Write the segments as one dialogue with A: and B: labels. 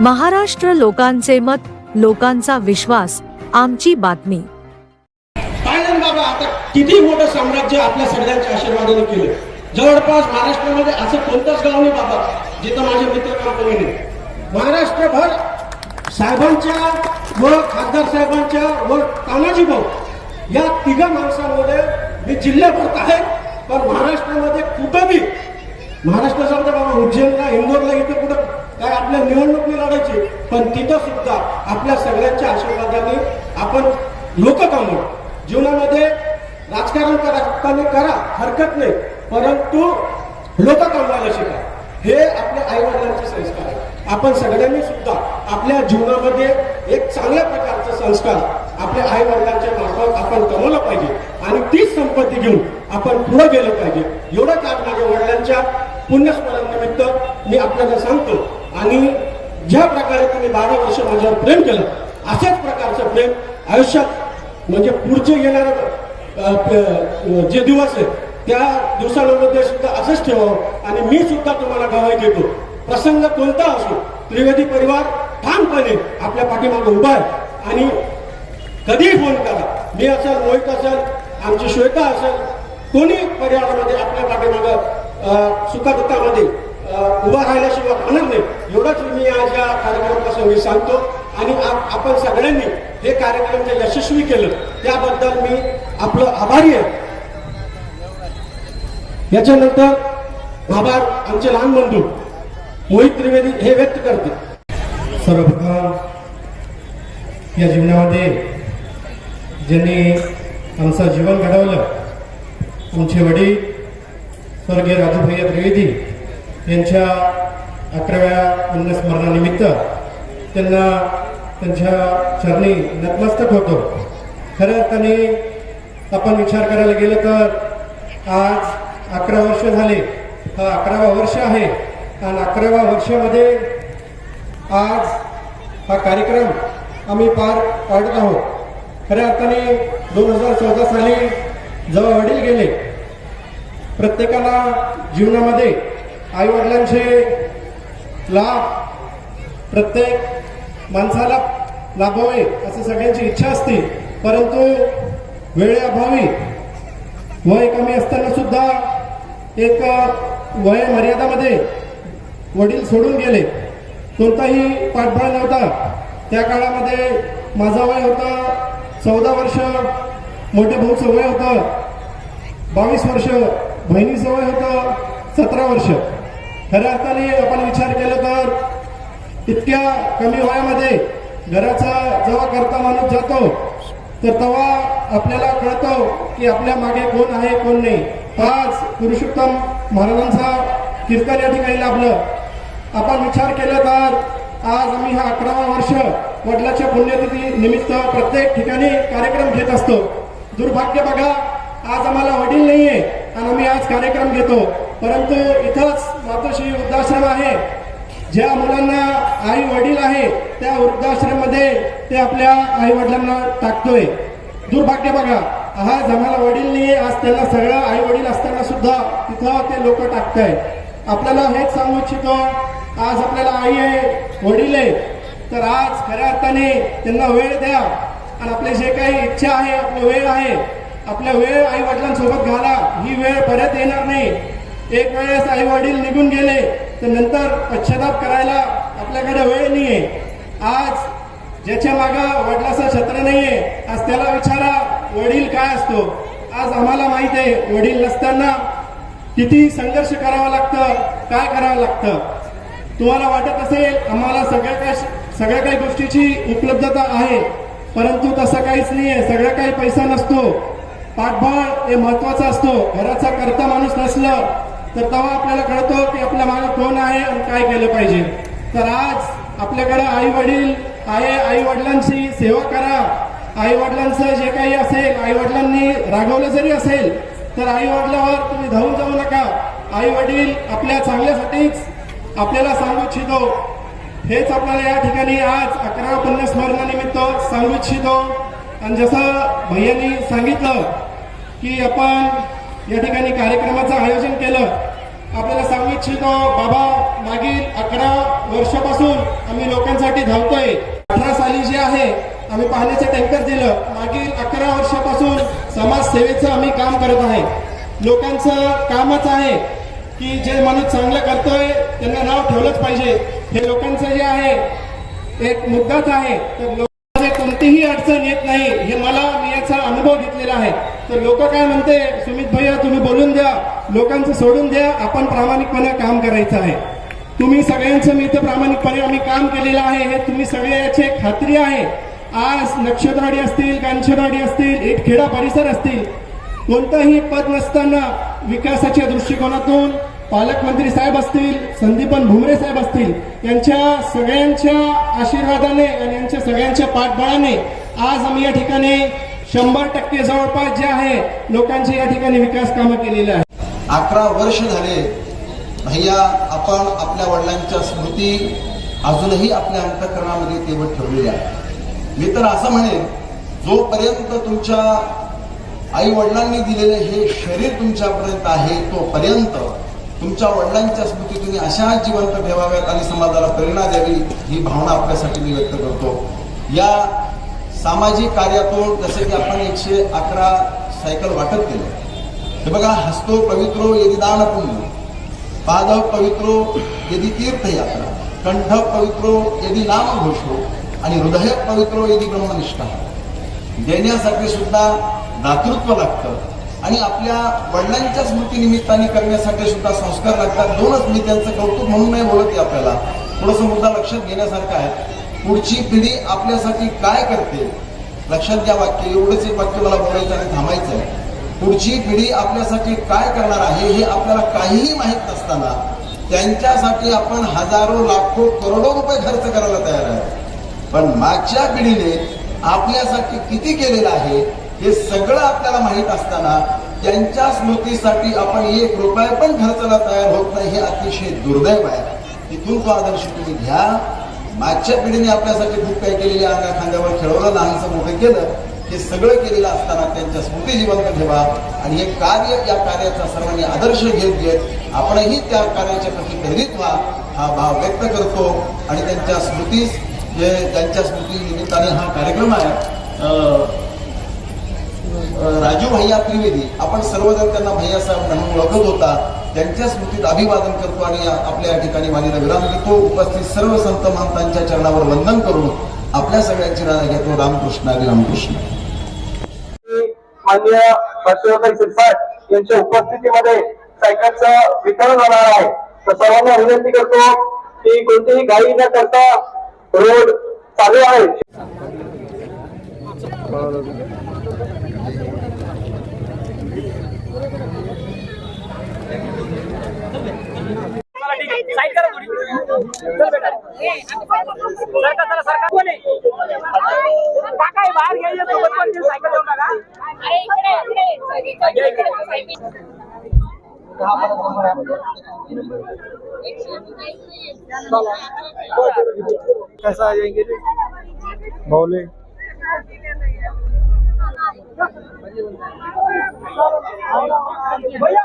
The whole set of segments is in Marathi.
A: महाराष्ट्र लोकांचे मत लोकांचा विश्वास आमची बातमी.
B: बाबा आता किती मोठं साम्राज्य आपल्या सगळ्यांच्या आशीर्वादाने केलं. जवळपास महाराष्ट्रामध्ये असं कोणतंच गाव नाही बाबा जिथं माझे मित्र कंपनी नाही. महाराष्ट्रभर साहेबांच्या व खासदार साहेबांच्या व तानाजी भाऊ या तिघा माणसांमध्ये मी जिल्ह्याभरत आहे पण महाराष्ट्रामध्ये कुठंही महाराष्ट्र जाऊ बाबा उज्जैनला इंदोरला इथं कुठं काय आपल्या निवडणूक नाही लढायची? पण तिथं सुद्धा आपल्या सगळ्यांच्या आशीर्वादाने आपण लोक कमवू जीवनामध्ये राजकारण करताना करा हरकत नाही. परंतु लोक कमवायला शिका. हे आपल्या आई वडिलांचे संस्कार आहे आपण सगळ्यांनी सुद्धा आपल्या जीवनामध्ये एक चांगल्या प्रकारचा संस्कार आपल्या आई वडिलांच्या मार्फत आपण कमवलं पाहिजे. आणि तीच संपत्ती घेऊन आपण पुढे गेलं पाहिजे. एवढंच आज माझ्या वडिलांच्या पुण्यस्मरणानिमित्त मी आपल्याला सांगतो आणि ज्या प्रकारे तुम्ही बारा वर्ष माझ्यावर प्रेम केलं अशाच प्रकारचं प्रेम आयुष्यात म्हणजे पुढचे येणारे जे दिवस आहेत त्या दिवसांमध्ये सुद्धा असंच ठेवावं आणि मी सुद्धा तुम्हाला गवाही देतो. प्रसंग कोणता असो त्रिवेदी परिवार ठामपणे आपल्या पाठीमागे उभा आहे आणि कधीही फोन करा. मी असेल मोहित असेल आमची श्वेता असेल कोणी परिवारामध्ये आपल्या पाठीमागं सुखदुःखामध्ये उभा राहिल्याशिवाय होणार नाही. एवढंच मी आज या कार्यक्रमाप्रसंगी सांगतो. आणि आपण सगळ्यांनी हे कार्यक्रम जे यशस्वी केलं त्याबद्दल मी आपलं आभारी आहे. याच्यानंतर आभार आमचे लहान बंधू मोहित त्रिवेदी हे व्यक्त करते
C: सर्वप्रथम या जीवनामध्ये ज्यांनी आमचं जीवन घडवलं आमचे वडील स्वर्गीय राजूभैया त्रिवेदी यांच्या अकराव्या अन्नस्मरणानिमित्त त्यांना त्यांच्या चरणी नतमस्तक होतो. खऱ्या अर्थाने आपण विचार करायला गेलं तर आज अकरा वर्ष झाले. हा अकरावा वर्ष आहे. आणि अकराव्या वर्षामध्ये आज हा कार्यक्रम आम्ही पार पाडत आहोत. खऱ्या अर्थाने दोन हजार चौदा साली जेव्हा वडील गेले. प्रत्येकाला जीवनामध्ये आईवडिलांचे लाभ प्रत्येक माणसाला लाभावे असं सगळ्यांची इच्छा असते. परंतु वेळेअभावी वय कमी असताना सुद्धा एक वय मर्यादामध्ये वडील सोडून गेले. कोणताही पाठबळ नव्हता. त्या काळामध्ये माझा वय होता चौदा वर्ष मोठे भाऊचं वय होतं. बावीस वर्ष बहिणीचं वय होतं सतरा वर्ष. खऱ्या अर्थाने आपण विचार केला तर इतक्या कमी वयामध्ये घराचा जेव्हा करता माणूस जातो तर तेव्हा आपल्याला कळतो की आपल्या मागे कोण आहे कोण नाही. आज पुरुषोत्तम महाराजांचा कीर्तन या ठिकाणी लाभलं. आपण विचार केला तर आज आम्ही हा अकरावा वर्ष वडिलाच्या पुण्यतिथी निमित्त प्रत्येक ठिकाणी कार्यक्रम घेत असतो. दुर्भाग्य बघा आज आम्हाला वडील नाहीये. आणि आम्ही आज कार्यक्रम घेतो. परंतु इथंच मातोश्री वृद्धाश्रम आहे. ज्या मुलांना आई वडील आहे त्या वृद्धाश्रममध्ये ते आपल्या आई वडिलांना टाकतोय. दुर्भाग्य बघा हा जमाला वडील नाही आज त्यांना सगळं आई वडील असताना सुद्धा तिथं ते लोक टाकताय आपल्याला हेच सांगू इच्छितो आज आपल्याला आई आहे वडील आहे तर आज खऱ्या अर्थाने त्यांना वेळ द्या. आणि आपले जे काही इच्छा आहे आपली वेळ आहे आपला वेळ आई वडिलांसोबत घाला. ही वेळ परत येणार नाही. एक वेळेस आई वडील निघून गेले तर नंतर पश्चाताप करायला आपल्याकडे वेळ नाहीये. आज ज्याच्या मागा वडिलाचा छत्र नाहीये आज त्याला विचारा वडील काय असतो? आज आम्हाला माहीत आहे वडील नसताना किती संघर्ष करावा लागतं काय करावं लागतं? तुम्हाला वाटत असेल आम्हाला सगळ्या काही सगळ्या काही गोष्टीची उपलब्धता आहे परंतु तसं काहीच नाहीये. सगळं काही पैसा नसतो. पाठबळ हे महत्त्वाचा असतो. घराचा करता माणूस नसलं तर तेव्हा आपल्याला कळतो की आपल्या मागे कोण आहे आणि काय केलं पाहिजे. तर आज आपल्याकडे आई वडील आहे आई वडिलांची सेवा करा. आई वडिलांचं जे काही असेल आई वडिलांनी रागवलं जरी असेल तर आई वडिलावर तुम्ही धावून जाऊ नका. आई वडील आपल्या चांगल्यासाठीच आपल्याला सांगू इच्छितो. हेच आपल्याला या ठिकाणी आज अकरा पन्नास स्मरणानिमित्त सांगू इच्छितो. आणि जसं भैयानी सांगितलं की आपण या ठिकाणी कार्यक्रमाचं आयोजन केलं. आपल्याला सांगू इच्छितो बाबा मागील अकरा वर्षापासून आम्ही लोकांसाठी धावतोय. अठरा साली जे आहे आम्ही पाण्याचं टँकर दिलं. मागील अकरा वर्षापासून समाजसेवेचं आम्ही काम करत आहे. लोकांचं कामच आहे की जे माणूस चांगलं करतोय त्यांना नाव ठेवलंच पाहिजे. हे लोकांचं जे आहे एक मुद्दाच आहे. तर लोकांमध्ये कोणतीही अडचण येत नाही हे मला मी याचा अनुभव घेतलेला आहे तर लोक काय म्हणते सुमित भैया तुम्ही बोलून द्या लोकांचं सोडून द्या आपण प्रामाणिकपणे काम करायचं आहे. तुम्ही सगळ्यांचं मी इथं प्रामाणिकपणे आम्ही काम केलेलं आहे हे तुम्ही सगळे याची खात्री आहे. आज नक्षत्रवाडी असतील कांचनवाडी असतील इटखेडा परिसर असतील कोणतंही पद नसताना विकासाच्या दृष्टिकोनातून पालकमंत्री साहेब असतील संदीपन भुमरे साहेब असतील यांच्या सगळ्यांच्या आशीर्वादाने आणि यांच्या सगळ्यांच्या पाठबळाने आज आम्ही या ठिकाणी शंभर टक्के जवळपास जे आहे लोकांचे या ठिकाणी विकास कामं केलेली आहे
D: अकरा वर्ष झाले भैया आपण आपल्या वडिलांच्या स्मृती अजूनही आपल्या अंतकरणामध्ये तेवढ ठेवलेली आहे मी तर असं म्हणेन जोपर्यंत तुमच्या आई वडिलांनी दिलेले हे शरीर तुमच्यापर्यंत आहे तोपर्यंत तुमच्या वडिलांच्या स्मृती तुम्ही अशा जिवंत ठेवाव्यात आणि समाजाला प्रेरणा द्यावी ही भावना आपल्यासाठी मी व्यक्त करतो. या सामाजिक कार्यातून जसं की आपण एकशे अकरा सायकल वाटप केलं. हे बघा हस्तो पवित्रो यदि दान पुण्य पादव पवित्रो यदि तीर्थयात्रा कंठ पवित्रो यदि नाम घोषो आणि हृदय पवित्रो यदि ब्रह्मनिष्ठा. देण्यासाठी सुद्धा दातृत्व लागतं आणि आपल्या वडिलांच्या स्मृतीनिमित्ताने करण्यासाठी सुद्धा संस्कार लागतात. दोनच मी त्यांचं कौतुक म्हणून नाही बोलत आहे आपल्याला. थोडस मुद्दा लक्षात घेण्यासारखा आहे. पुढची पिढी आपल्यासाठी काय करते? लक्षात घ्या वाक्य. एवढंच एक वाक्य मला बोलायचं आणि थांबायचं आहे. पुढची पिढी आपल्यासाठी काय करणार आहे हे आपल्याला काहीही माहीत नसताना त्यांच्यासाठी आपण हजारो लाखो करोडो रुपये खर्च करायला तयार आहे. पण मागच्या पिढीने आपल्यासाठी किती केलेलं आहे हे सगळं आपल्याला माहीत असताना त्यांच्या स्मृतीसाठी आपण एक रुपया पण खर्चाला तयार होत नाही हे अतिशय दुर्दैव आहे. तिथून तो आदर्श तुम्ही घ्या. मागच्या पिढीने आपल्यासाठी खूप काही केलेले अंगा खांद्यावर खेळवलं लहानसं मोठं केलं हे सगळं केलेलं असताना त्यांच्या स्मृती जिवंत ठेवा. आणि हे कार्य या कार्याचा सर्वांनी आदर्श घेत घेत आपणही त्या कार्याच्या प्रति प्रेरित व्हा हा भाव व्यक्त करतो. आणि त्यांच्या स्मृतीस जे त्यांच्या स्मृती निमित्ताने हा कार्यक्रम आहे. अं, राजू भैया त्रिवेदी आपण सर्वजण त्यांना भैया साहेब म्हणून ओळखत होता. त्यांच्या स्मृतीत अभिवादन करतो आणि आपल्या या ठिकाणी मानेला विराम देतो उपस्थित सर्व संत महंतांच्या चरणावर वंदन करून आपल्या सगळ्यांची राजा घेतो. रामकृष्ण आणि रामकृष्ण
E: मान्य बसवताई शिरसाट यांच्या उपस्थितीमध्ये सायकलचं वितरण होणार आहे. तर सर्वांना विनंती करतो की कोणतीही घाई न करता रोड चालू आहे.
F: साईड करा थोडी। चल बेटा। सरका चला सरका कोण आहे काका हे बाहेर घ्यायचे सोबत पण ते सायकल देऊ नका
G: अरे इकडे इकडे इकडे।
E: कैसा जाएँगे बोले
F: भैया।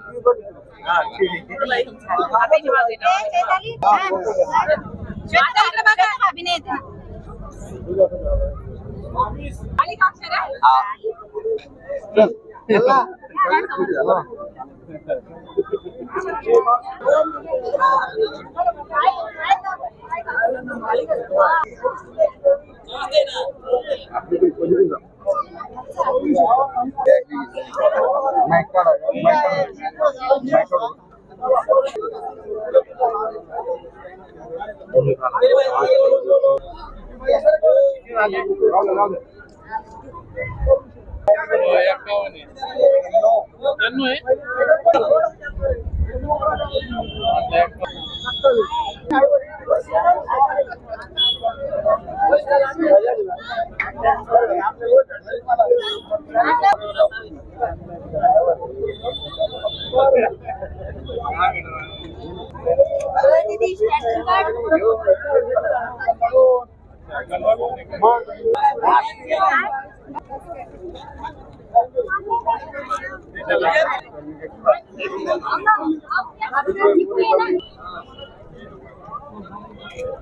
G: Ah,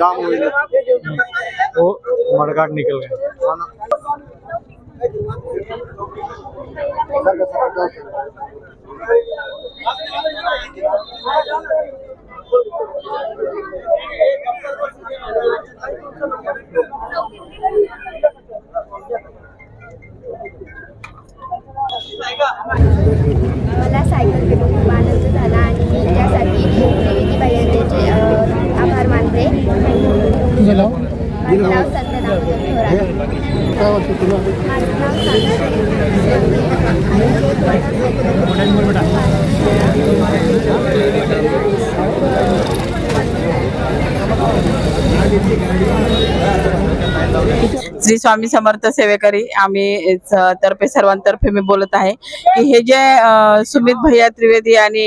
G: बाबा जाऊ.
H: वो हो, मडगाट निकल गए
I: मला सायकल भेटून खूप आनंद झाला आणि मी त्यासाठी त्रिवेदी बायांचे आभार मानते माझे नाव? काय वाटतं तुला? माझे
J: श्री स्वामी समर्थ सेवेकरी आम्ही तर्फे सर्वांतर्फे मी बोलत आहे की हे जे सुमित भैया त्रिवेदी आणि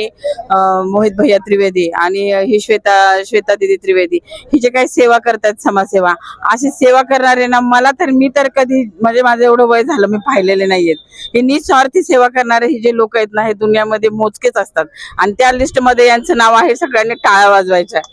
J: मोहित भैया त्रिवेदी आणि ही श्वेता श्वेता दिदी त्रिवेदी ही जे काही सेवा करतात समाजसेवा अशी सेवा करणारे ना मला तर मी तर कधी म्हणजे माझं एवढं वय झालं मी पाहिलेले नाहीयेत. हे निस्वार्थी सेवा करणारे हे जे लोक आहेत ना हे दुनियामध्ये मोजकेच असतात. आणि त्या लिस्टमध्ये यांचं नाव आहे सगळ्यांनी टाळा वाजवायचं आहे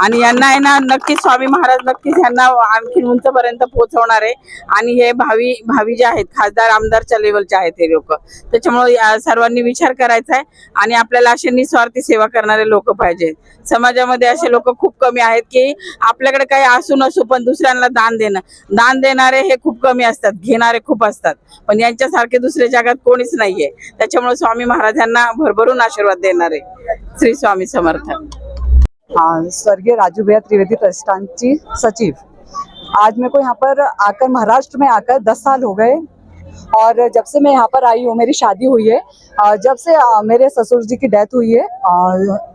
J: आणि यांना आहे ना नक्कीच स्वामी महाराज नक्कीच यांना आणखी उंचपर्यंत पोहोचवणार आहे. आणि हे भावी भावी जे आहेत खासदार आमदारच्या लेवलचे आहेत हे लोक. त्याच्यामुळे सर्वांनी विचार करायचा आहे आणि आपल्याला असे निस्वार्थी सेवा करणारे लोक पाहिजेत समाजामध्ये असे लोक खूप कमी आहेत की आपल्याकडे काही असू नसू पण दुसऱ्यांना दान देणं. दान देणारे हे खूप कमी असतात घेणारे खूप असतात. पण यांच्यासारखे दुसऱ्या जगात कोणीच नाहीये. त्याच्यामुळे स्वामी महाराजांना भरभरून आशीर्वाद देणारे श्री स्वामी समर्थ.
K: स्वर्गीय राजू भैया त्रिवेदी प्रतिष्ठान की सचिव। आज मेरे को यहाँ पर आकर, महाराष्ट्र में आकर दस साल हो गए और जब से मैं यहाँ पर आई हूँ, मेरी शादी हुई है जब से मेरे ससुर जी की डेथ हुई है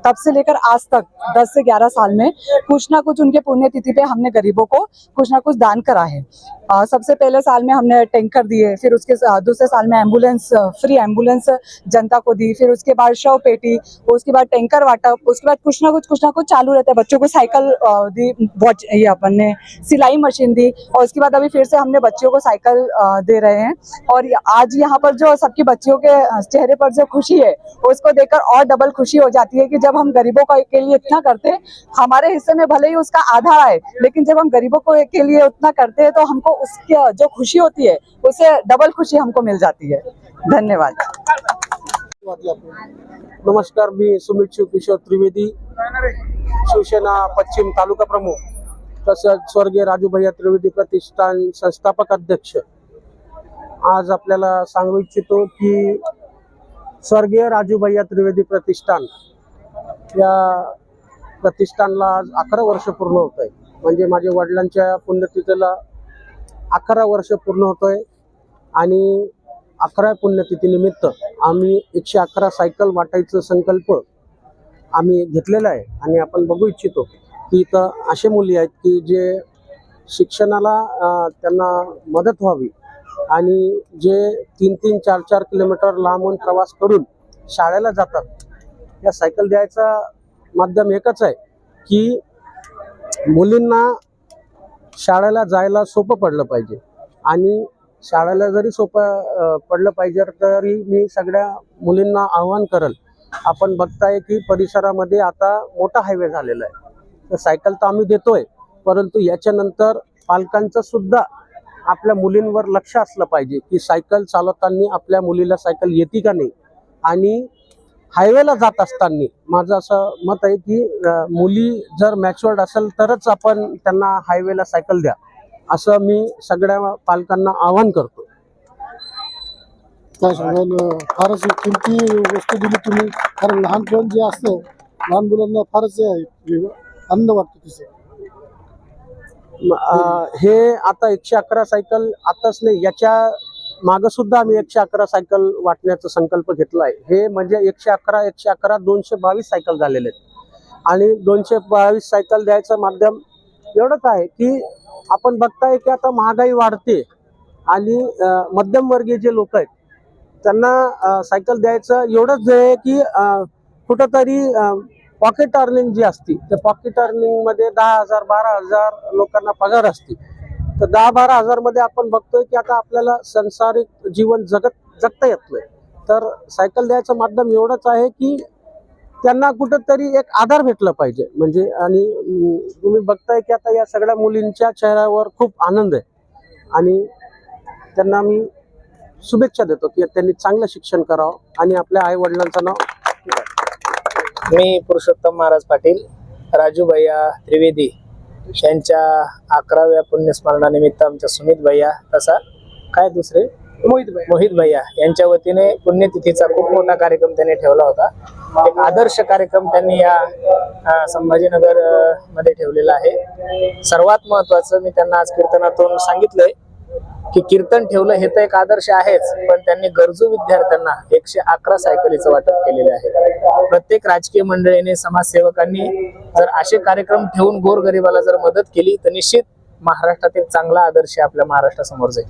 K: तब से लेकर आज तक, दस से ग्यारह साल में, कुछ ना कुछ उनके पुण्यतिथि पे हमने गरीबों को कुछ ना कुछ दान करा है। अ, सबसे पहले साल में हमने टैंकर दिए फिर उसके दूसरे साल में एंबुलेंस फ्री एंबुलेंस जनता को दी फिर उसके बाद शव पेटी उसके बाद टैंकर वाटप उसके बाद कुछ ना कुछ कुछ ना कुछ चालू रहता है। बच्चों को साइकिल दी वॉच ये अपन ने सिलाई मशीन दी और उसके बाद अभी फिर से हमने बच्चियों को साइकिल दे रहे हैं। और आज यहाँ पर जो सबकी बच्चियों के चेहरे पर जो खुशी है उसको देखकर और डबल खुशी हो जाती है कि जब हम गरीबों का लिए इतना करते हमारे हिस्से में भले ही उसका आधा आए लेकिन जब हम गरीबों को के लिए उतना करते हैं तो हमको उसकी जो खुशी होती है उसे डबल खुशी हमको मिल जाती है। धन्यवाद।
L: नमस्कार मी सुमित शिवकिशोर त्रिवेदी शिवसेना पश्चिम तालुका प्रमुख तसंच स्वर्गीय राजू भैया त्रिवेदी प्रतिष्ठान संस्थापक अध्यक्ष। आज आपल्याला सांगू इच्छितो की स्वर्गीय राजू भैया त्रिवेदी प्रतिष्ठान या प्रतिष्ठानला आज अकरा वर्ष पूर्ण होत आहे. म्हणजे माझ्या वडिलांच्या पुण्यतिथीला अकरा वर्ष पूर्ण होतोय. आणि अकरा पुण्यतिथीनिमित्त आम्ही एकशे अकरा सायकल वाटायचं संकल्प आम्ही घेतलेला आहे. आणि आपण बघू इच्छितो की इथं असे मुली आहेत की जे शिक्षणाला त्यांना मदत व्हावी. आणि जे तीन तीन चार चार किलोमीटर लांबून प्रवास करून शाळेला जातात. या सायकल द्यायचा माध्यम एकच आहे की मुलींना शाळेला जायला सोपं पडलं पाहिजे. आणि शाळेला जरी सोपं पडलं पाहिजे तरी मी सगळ्या मुलींना आव्हान करल आपण बघताय की परिसरामध्ये आता मोठा हायवे झालेला आहे. तर सायकल तर आम्ही देतोय परंतु याच्यानंतर पालकांचं सुद्धा आपल्या मुलींवर लक्ष असलं पाहिजे की सायकल चालवताना आपल्या मुलीला सायकल येते का नाही. आणि हायवेला जात असताना माझं असं मत आहे की मुली जर मॅच्युअर्ड असेल तरच आपण त्यांना हायवेला सायकल द्या. असं मी सगळ्या पालकांना आवाहन करतो.
C: काय सांगाल? फारच किमती वस्तू दिली तुम्ही. कारण लहानपण जे असतं
H: लहान मुलांना फारच आनंद वाटतो तिथे.
L: हे आता एकशे अकरा सायकल आताच नाही याच्या मागं सुद्धा आम्ही एकशे अकरा सायकल वाटण्याचा संकल्प घेतला आहे हे म्हणजे एकशे अकरा एकशे अकरा दोनशे बावीस सायकल झालेले आहेत. आणि दोनशे बावीस सायकल द्यायचं माध्यम एवढंच आहे की आपण बघताय की आता महागाई वाढते आणि मध्यमवर्गीय जे लोक आहेत त्यांना सायकल द्यायचं एवढंच आहे की कुठंतरी पॉकेट अर्निंग जी असते त्या पॉकेट अर्निंगमध्ये दहा हजार बारा हजार लोकांना पगार असते. तर दहा बारा हजारमध्ये आपण बघतोय की आता आपल्याला संसारिक जीवन जगत जगता येत नाही. तर सायकल द्यायचं माध्यम एवढंच आहे की त्यांना कुठंतरी एक आधार भेटला पाहिजे. म्हणजे आणि तुम्ही बघताय की आता या सगळ्या मुलींच्या चेहऱ्यावर खूप आनंद आहे. आणि त्यांना मी शुभेच्छा देतो की त्यांनी चांगलं शिक्षण करावं आणि आपल्या आई वडिलांचं नाव
F: मी पुरुषोत्तम महाराज पाटील राजू भैया त्रिवेदी. यांच्या अकराव्या पुण्यस्मरणानिमित्त आमच्या सुमित भैया तसा काय दुसरे? मोहित भैया. मोहित भैया यांच्या वतीने पुण्यतिथीचा खूप मोठा कार्यक्रम त्यांनी ठेवला होता. एक आदर्श कार्यक्रम त्यांनी या संभाजीनगरमध्ये ठेवलेला आहे. सर्वात महत्वाचं मी त्यांना आज कीर्तनातून सांगितलंय. की कीर्तन ठेवलं हे तर एक आदर्श आहेच पण त्यांनी गरजू विद्यार्थ्यांना एकशे अकरा सायकलीचं वाटप केलेले आहे. प्रत्येक राजकीय मंडळीने समाजसेवकांनी जर असे कार्यक्रम ठेवून गोरगरिबाला जर मदत केली तर निश्चित महाराष्ट्रातील चांगला आदर्श आपल्या महाराष्ट्रासमोर जाईल.